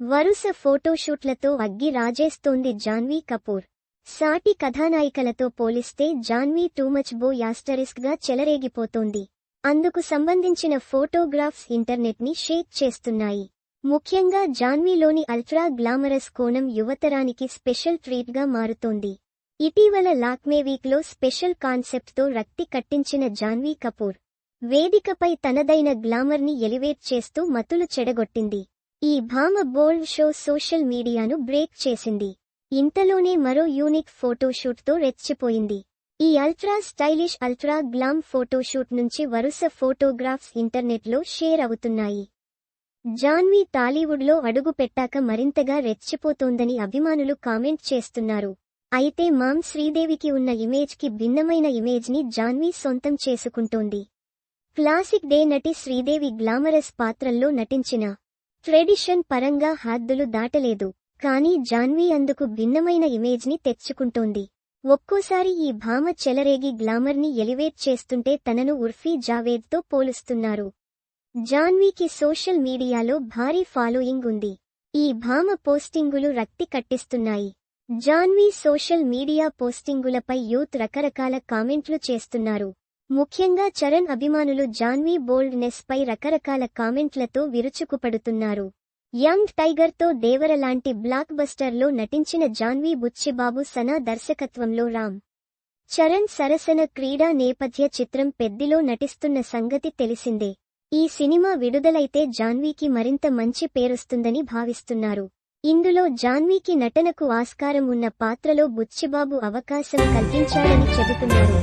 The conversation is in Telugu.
వరుస ఫోటోషూట్లతో అగ్గి రాజేస్తోంది జాన్వీ కపూర్. సాటి కథానాయికలతో పోలిస్తే జాన్వీ టూమచ్ బో యాస్టరిస్క్గా చెలరేగిపోతోంది. అందుకు సంబంధించిన ఫోటోగ్రాఫ్స్ ఇంటర్నెట్ని షేక్ చేస్తున్నాయి. ముఖ్యంగా జాన్వీలోని అల్ట్రా గ్లామరస్ కోణం యువతరానికి స్పెషల్ ట్రీట్గా మారుతోంది. ఇటీవల లాక్మే వీక్లో స్పెషల్ కాన్సెప్ట్తో రక్తి కట్టించిన జాన్వీ కపూర్ వేదికపై తనదైన గ్లామర్ని ఎలివేట్ చేస్తూ మతులు చెడగొట్టింది. ఈ భామ బోల్డ్ షో సోషల్ మీడియాను బ్రేక్ చేసింది. ఇంతలోనే మరో యూనిక్ ఫోటోషూట్తో రెచ్చిపోయింది. ఈ ultra stylish ultra glam photoshoot నుంచి వరుస ఫోటోగ్రాఫ్స్ ఇంటర్నెట్లో షేర్ అవుతున్నాయి. జాన్వీ టాలీవుడ్లో అడుగు పెట్టాక మరింతగా రెచ్చిపోతోందని అభిమానులు కామెంట్ చేస్తున్నారు. అయితే మామ్ శ్రీదేవికి ఉన్న ఇమేజ్కి భిన్నమైన ఇమేజ్ని జాన్వీ సొంతం చేసుకుంటోంది. క్లాసిక్ డే నటి శ్రీదేవి గ్లామరస్ పాత్రల్లో నటించిన ట్రెడిషన్ పరంగా హద్దులు దాటలేదు. కానీ జాన్వీ అందుకు భిన్నమైన ఇమేజ్ని తెచ్చుకుంటోంది. ఒక్కోసారి ఈ భామ చెలరేగి గ్లామర్ని ఎలివేట్ చేస్తుంటే తనను ఉర్ఫీ జావేద్తో పోలుస్తున్నారు. జాన్వీకి సోషల్ మీడియాలో భారీ ఫాలోయింగ్ ఉంది. ఈ భామ పోస్టింగులు రక్తి కట్టిస్తున్నాయి. జాన్వీ సోషల్ మీడియా పోస్టింగులపై యూత్ రకరకాల కామెంట్లు చేస్తున్నారు. ముఖ్యంగా చరణ్ అభిమానులు జాన్వీ బోల్డ్నెస్ పై రకరకాల కామెంట్లతో విరుచుకుపడుతున్నారు. యంగ్ టైగర్తో దేవర లాంటి బ్లాక్ బస్టర్లో నటించిన జాన్వీ బుచ్చిబాబు సనా దర్శకత్వంలో రామ్. చరణ్ సరసన క్రీడా నేపథ్య చిత్రం పెద్దిలో నటిస్తున్న సంగతి తెలిసిందే. ఈ సినిమా విడుదలైతే జాన్వీకి మరింత మంచి పేరొస్తుందని భావిస్తున్నారు. ఇందులో జాన్వీకి నటనకు ఆస్కారం ఉన్న పాత్రలో బుచ్చిబాబు అవకాశం కల్పించాడని చెబుతున్నారు.